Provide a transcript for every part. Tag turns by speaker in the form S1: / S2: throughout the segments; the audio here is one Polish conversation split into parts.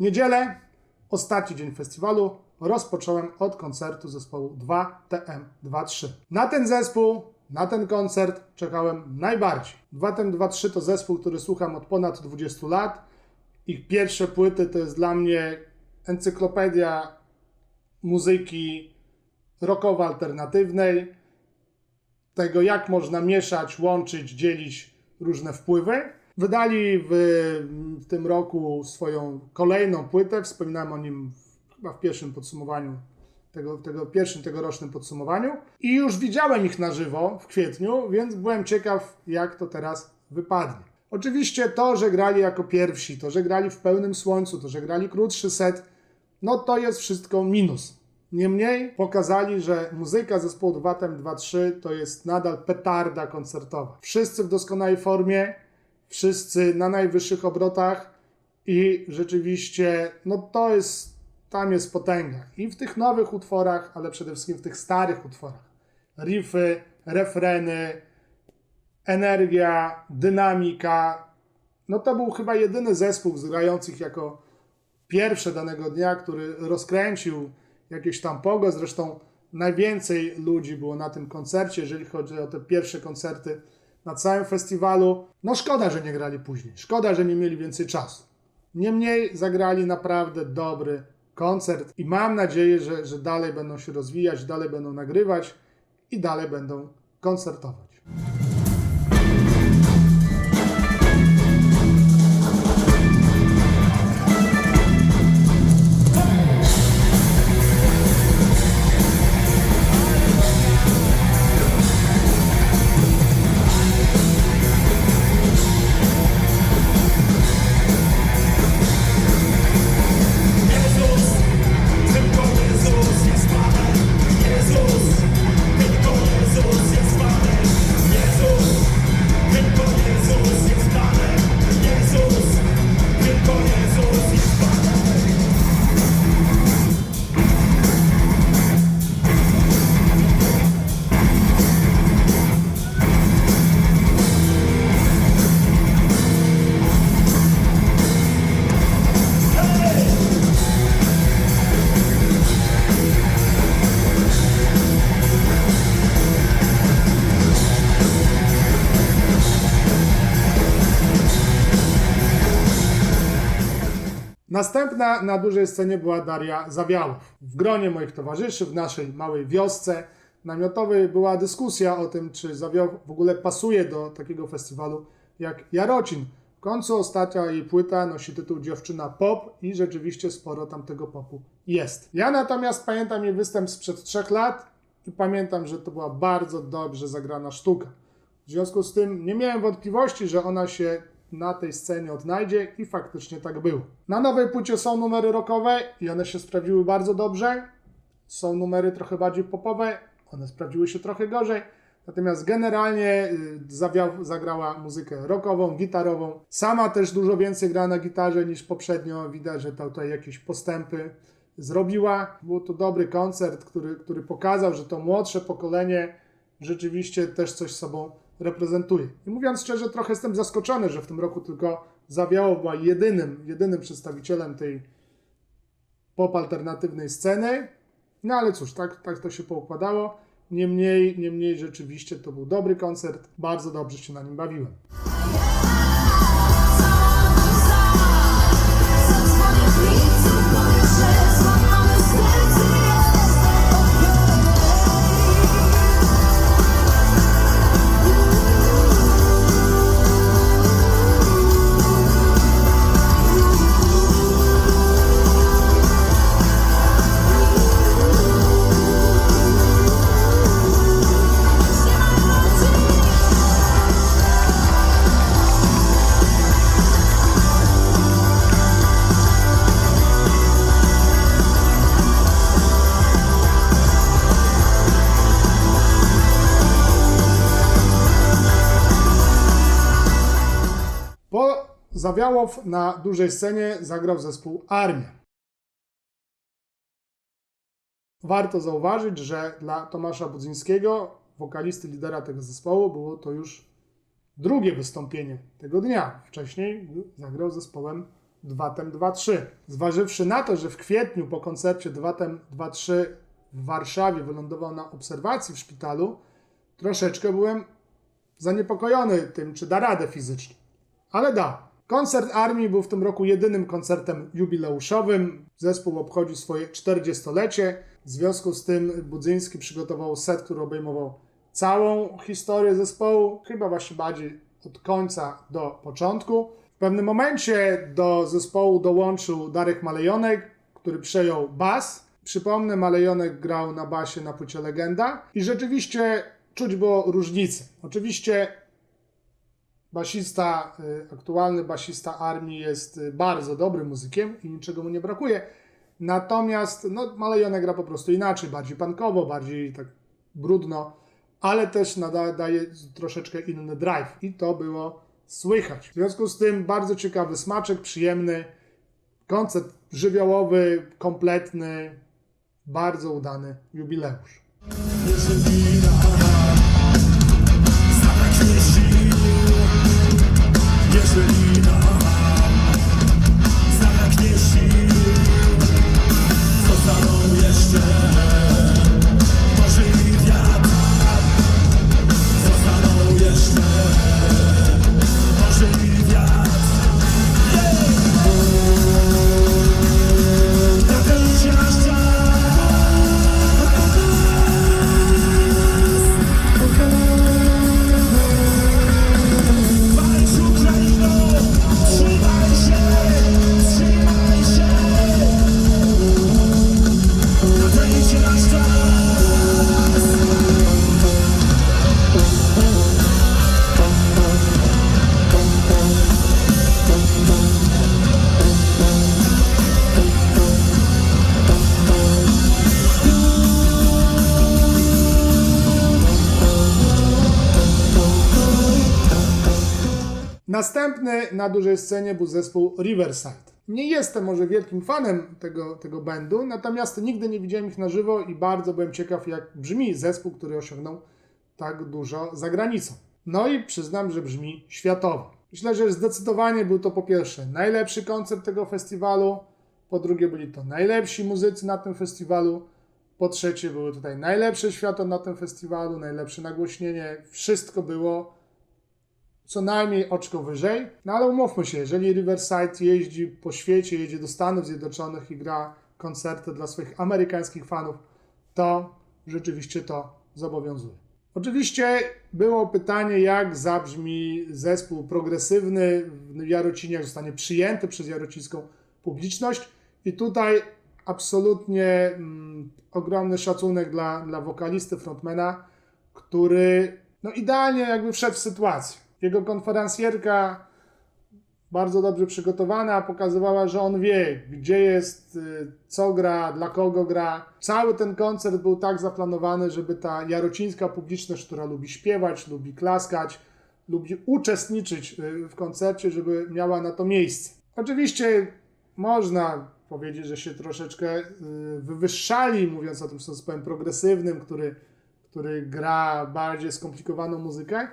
S1: Niedzielę, ostatni dzień festiwalu, rozpocząłem od koncertu zespołu 2TM23. Na ten zespół, na ten koncert czekałem najbardziej. 2TM23 to zespół, który słucham od ponad 20 lat. Ich pierwsze płyty to jest dla mnie encyklopedia muzyki rockowo-alternatywnej, tego jak można mieszać, łączyć, dzielić różne wpływy. Wydali w, w tym roku swoją kolejną płytę, wspominałem o nim w- chyba w pierwszym podsumowaniu, tego, tego pierwszym tegorocznym podsumowaniu i już widziałem ich na żywo w kwietniu, więc byłem ciekaw jak to teraz wypadnie. Oczywiście to, że grali jako pierwsi, to, że grali w pełnym słońcu, to, że grali krótszy set, no to jest wszystko minus. Niemniej pokazali, że muzyka zespołu 2TM23 to jest nadal petarda koncertowa. Wszyscy w doskonałej formie, wszyscy na najwyższych obrotach i rzeczywiście, no to jest, tam jest potęga. I w tych nowych utworach, ale przede wszystkim w tych starych utworach. Riffy, refreny, energia, dynamika. No to był chyba jedyny zespół z grających jako pierwsze danego dnia, który rozkręcił jakieś tam pogo. Zresztą najwięcej ludzi było na tym koncercie, jeżeli chodzi o te pierwsze koncerty na całym festiwalu. No szkoda, że nie grali później. Szkoda, że nie mieli więcej czasu. Niemniej zagrali naprawdę dobry koncert i mam nadzieję, że, że dalej będą się rozwijać, dalej będą nagrywać i dalej będą koncertować. Następna na dużej scenie była Daria Zawiałow. W gronie moich towarzyszy, w naszej małej wiosce namiotowej była dyskusja o tym, czy Zawiałow w ogóle pasuje do takiego festiwalu jak Jarocin. W końcu ostatnia jej płyta nosi tytuł Dziewczyna Pop i rzeczywiście sporo tam tego popu jest. Ja natomiast pamiętam jej występ sprzed trzech lat i pamiętam, że to była bardzo dobrze zagrana sztuka. W związku z tym nie miałem wątpliwości, że ona się na tej scenie odnajdzie i faktycznie tak było. Na nowej płycie są numery rockowe i one się sprawdziły bardzo dobrze. Są numery trochę bardziej popowe, one sprawdziły się trochę gorzej. Natomiast generalnie y, zawiał, zagrała muzykę rockową, gitarową. Sama też dużo więcej gra na gitarze niż poprzednio. Widać, że ta tutaj jakieś postępy zrobiła. Był to dobry koncert, który, który pokazał, że to młodsze pokolenie rzeczywiście też coś sobą reprezentuje. I mówiąc szczerze, trochę jestem zaskoczony, że w tym roku tylko Zawiało była jedynym, jedynym przedstawicielem tej pop alternatywnej sceny. No ale cóż, tak, tak to się poukładało. Niemniej, niemniej rzeczywiście to był dobry koncert. Bardzo dobrze się na nim bawiłem. Zawiałow na dużej scenie zagrał zespół Armia. Warto zauważyć, że dla Tomasza Budzyńskiego, wokalisty lidera tego zespołu, było to już drugie wystąpienie tego dnia. Wcześniej zagrał zespołem Dwatem 2-3. Zważywszy na to, że w kwietniu po koncercie Dwatem 2-3 w Warszawie wylądował na obserwacji w szpitalu, troszeczkę byłem zaniepokojony tym, czy da radę fizycznie. Ale da. Koncert Armii był w tym roku jedynym koncertem jubileuszowym. Zespół obchodzi swoje 40-lecie. W związku z tym Budzyński przygotował set, który obejmował całą historię zespołu, chyba właśnie bardziej od końca do początku. W pewnym momencie do zespołu dołączył Darek Malejonek, który przejął bas. Przypomnę, Malejonek grał na basie na płycie Legenda i rzeczywiście czuć było różnicę. Oczywiście basista, y, aktualny basista armii jest y, bardzo dobrym muzykiem i niczego mu nie brakuje. Natomiast no, Malejonek gra po prostu inaczej, bardziej punkowo, bardziej tak brudno, ale też nada, daje troszeczkę inny drive i to było słychać. W związku z tym bardzo ciekawy smaczek, przyjemny, koncert żywiołowy, kompletny, bardzo udany jubileusz.
S2: Zabraknie sił, zostaną jeszcze
S1: Następny na dużej scenie był zespół Riverside. Nie jestem może wielkim fanem tego, tego bandu, natomiast nigdy nie widziałem ich na żywo i bardzo byłem ciekaw, jak brzmi zespół, który osiągnął tak dużo za granicą. No i przyznam, że brzmi światowo. Myślę, że zdecydowanie był to po pierwsze najlepszy koncert tego festiwalu, po drugie byli to najlepsi muzycy na tym festiwalu, po trzecie były tutaj najlepsze światło na tym festiwalu, najlepsze nagłośnienie, wszystko było co najmniej oczko wyżej. No ale umówmy się, jeżeli Riverside jeździ po świecie, jedzie do Stanów Zjednoczonych i gra koncerty dla swoich amerykańskich fanów, to rzeczywiście to zobowiązuje. Oczywiście było pytanie, jak zabrzmi zespół progresywny w Jarocinie, jak zostanie przyjęty przez jarocińską publiczność. I tutaj absolutnie mm, ogromny szacunek dla, dla wokalisty, frontmana, który no idealnie jakby wszedł w sytuację. Jego konferencjerka bardzo dobrze przygotowana, pokazywała, że on wie, gdzie jest, y, co gra, dla kogo gra. Cały ten koncert był tak zaplanowany, żeby ta jarocińska publiczność, która lubi śpiewać, lubi klaskać, lubi uczestniczyć y, w koncercie, żeby miała na to miejsce. Oczywiście można powiedzieć, że się troszeczkę y, wywyższali, mówiąc o tym zespołem progresywnym, który, który gra bardziej skomplikowaną muzykę,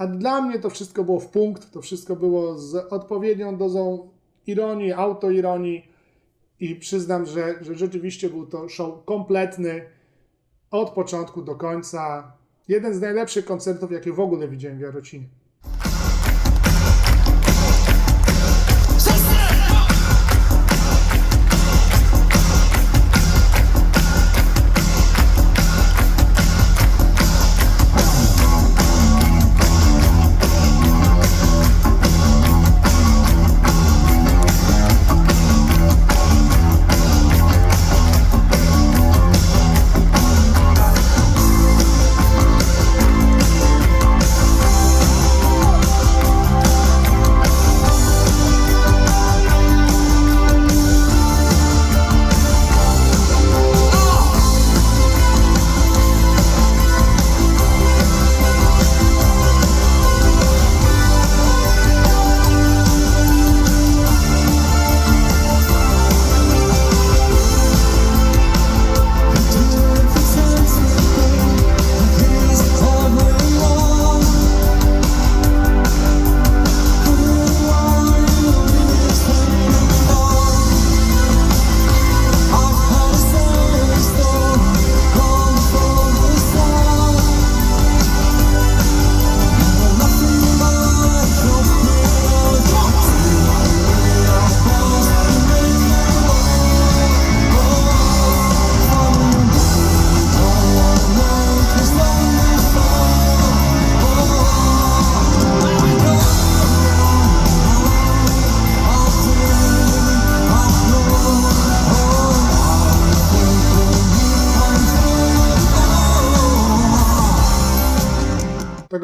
S1: a dla mnie to wszystko było w punkt, to wszystko było z odpowiednią dozą ironii, autoironii i przyznam, że, że rzeczywiście był to show kompletny od początku do końca. Jeden z najlepszych koncertów, jakie w ogóle widziałem w Jarocinie.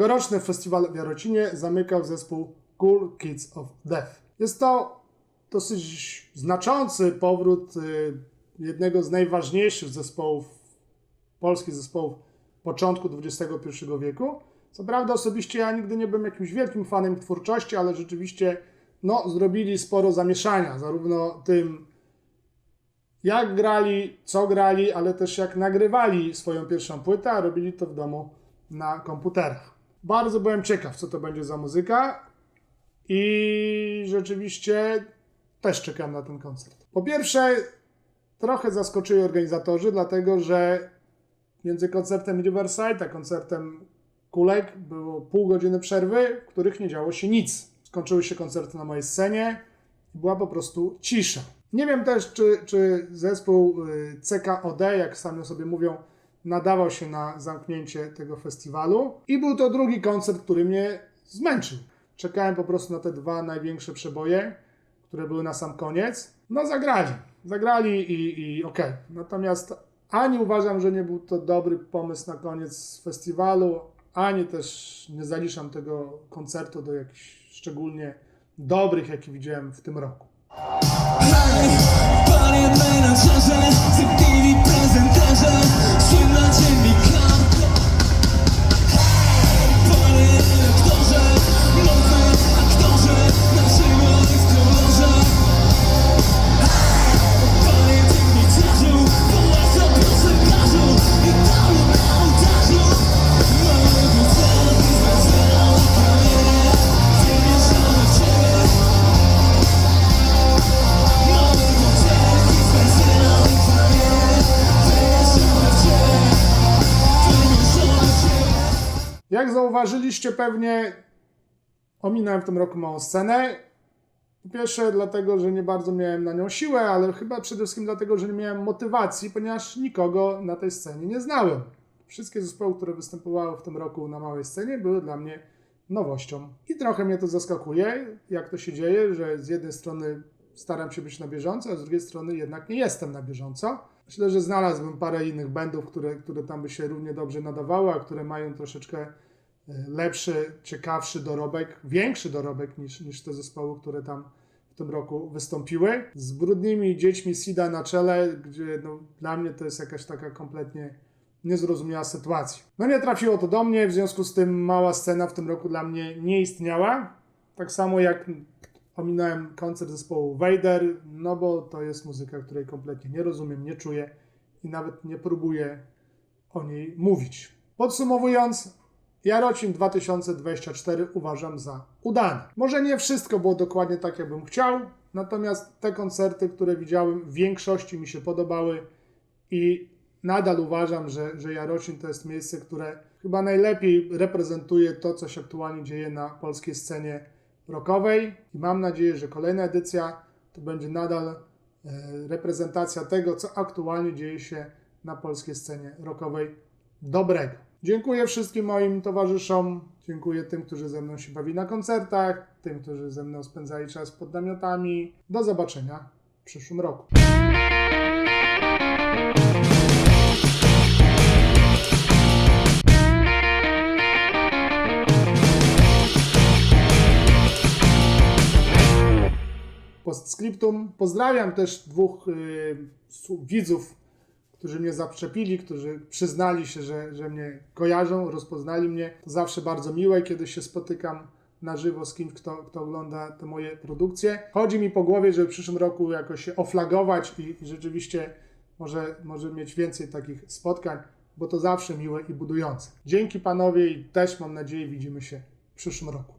S1: Tegoroczny festiwal w Jarocinie zamykał zespół Cool Kids of Death. Jest to dosyć znaczący powrót y, jednego z najważniejszych zespołów, polskich zespołów początku XXI wieku. Co prawda osobiście ja nigdy nie byłem jakimś wielkim fanem twórczości, ale rzeczywiście no, zrobili sporo zamieszania, zarówno tym jak grali, co grali, ale też jak nagrywali swoją pierwszą płytę, a robili to w domu na komputerach. Bardzo byłem ciekaw, co to będzie za muzyka i rzeczywiście też czekam na ten koncert. Po pierwsze, trochę zaskoczyli organizatorzy, dlatego że między koncertem Riverside a koncertem Kulek było pół godziny przerwy, w których nie działo się nic. Skończyły się koncerty na mojej scenie była po prostu cisza. Nie wiem też, czy, czy zespół y, CKOD, jak sami sobie mówią, nadawał się na zamknięcie tego festiwalu. I był to drugi koncert, który mnie zmęczył. Czekałem po prostu na te dwa największe przeboje, które były na sam koniec. No zagrali. Zagrali i, i okej. Natomiast ani uważam, że nie był to dobry pomysł na koniec festiwalu, ani też nie zaliczam tego koncertu do jakichś szczególnie dobrych, jakie widziałem w tym roku.
S2: Panie 曾踏上，虽然千
S1: 里。Zauważyliście pewnie, ominąłem w tym roku małą scenę. Po pierwsze dlatego, że nie bardzo miałem na nią siłę, ale chyba przede wszystkim dlatego, że nie miałem motywacji, ponieważ nikogo na tej scenie nie znałem. Wszystkie zespoły, które występowały w tym roku na małej scenie, były dla mnie nowością. I trochę mnie to zaskakuje, jak to się dzieje, że z jednej strony staram się być na bieżąco, a z drugiej strony jednak nie jestem na bieżąco. Myślę, że znalazłbym parę innych bandów, które, które tam by się równie dobrze nadawały, a które mają troszeczkę lepszy, ciekawszy dorobek, większy dorobek niż, niż te zespoły, które tam w tym roku wystąpiły. Z brudnymi dziećmi Sida na czele, gdzie no, dla mnie to jest jakaś taka kompletnie niezrozumiała sytuacja. No nie trafiło to do mnie, w związku z tym mała scena w tym roku dla mnie nie istniała. Tak samo jak ominąłem koncert zespołu Vader, no bo to jest muzyka, której kompletnie nie rozumiem, nie czuję i nawet nie próbuję o niej mówić. Podsumowując, Jarocin 2024 uważam za udany. Może nie wszystko było dokładnie tak, jakbym chciał, natomiast te koncerty, które widziałem, w większości mi się podobały i nadal uważam, że, że Jarocin to jest miejsce, które chyba najlepiej reprezentuje to, co się aktualnie dzieje na polskiej scenie rockowej i mam nadzieję, że kolejna edycja to będzie nadal e, reprezentacja tego, co aktualnie dzieje się na polskiej scenie rockowej dobrego. Dziękuję wszystkim moim towarzyszom, dziękuję tym, którzy ze mną się bawi na koncertach, tym, którzy ze mną spędzali czas pod namiotami. Do zobaczenia w przyszłym roku. Postscriptum. Pozdrawiam też dwóch y, su- widzów, którzy mnie zaprzepili, którzy przyznali się, że, że mnie kojarzą, rozpoznali mnie. To zawsze bardzo miłe, kiedy się spotykam na żywo z kimś, kto, kto ogląda te moje produkcje. Chodzi mi po głowie, żeby w przyszłym roku jakoś się oflagować i, i rzeczywiście może, może mieć więcej takich spotkań, bo to zawsze miłe i budujące. Dzięki panowie i też mam nadzieję widzimy się w przyszłym roku.